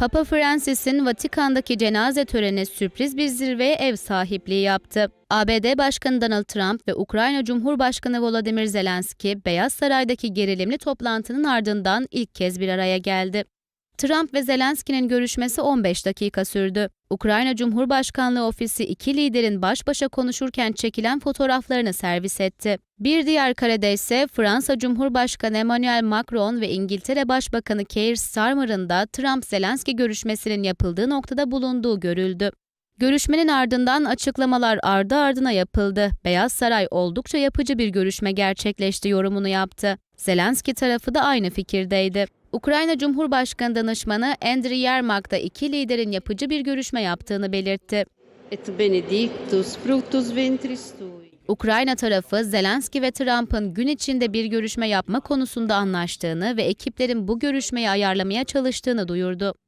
Papa Francis'in Vatikan'daki cenaze töreni sürpriz bir zirveye ev sahipliği yaptı. ABD Başkanı Donald Trump ve Ukrayna Cumhurbaşkanı Volodymyr Zelenski, Beyaz Saray'daki gerilimli toplantının ardından ilk kez bir araya geldi. Trump ve Zelenski'nin görüşmesi 15 dakika sürdü. Ukrayna Cumhurbaşkanlığı ofisi iki liderin baş başa konuşurken çekilen fotoğraflarını servis etti. Bir diğer karede ise Fransa Cumhurbaşkanı Emmanuel Macron ve İngiltere Başbakanı Keir Starmer'ın da Trump-Zelenski görüşmesinin yapıldığı noktada bulunduğu görüldü. Görüşmenin ardından açıklamalar ardı ardına yapıldı. Beyaz Saray oldukça yapıcı bir görüşme gerçekleşti yorumunu yaptı. Zelenski tarafı da aynı fikirdeydi. Ukrayna Cumhurbaşkanı danışmanı Andriy Yermak da iki liderin yapıcı bir görüşme yaptığını belirtti. Ukrayna tarafı Zelenski ve Trump'ın gün içinde bir görüşme yapma konusunda anlaştığını ve ekiplerin bu görüşmeyi ayarlamaya çalıştığını duyurdu.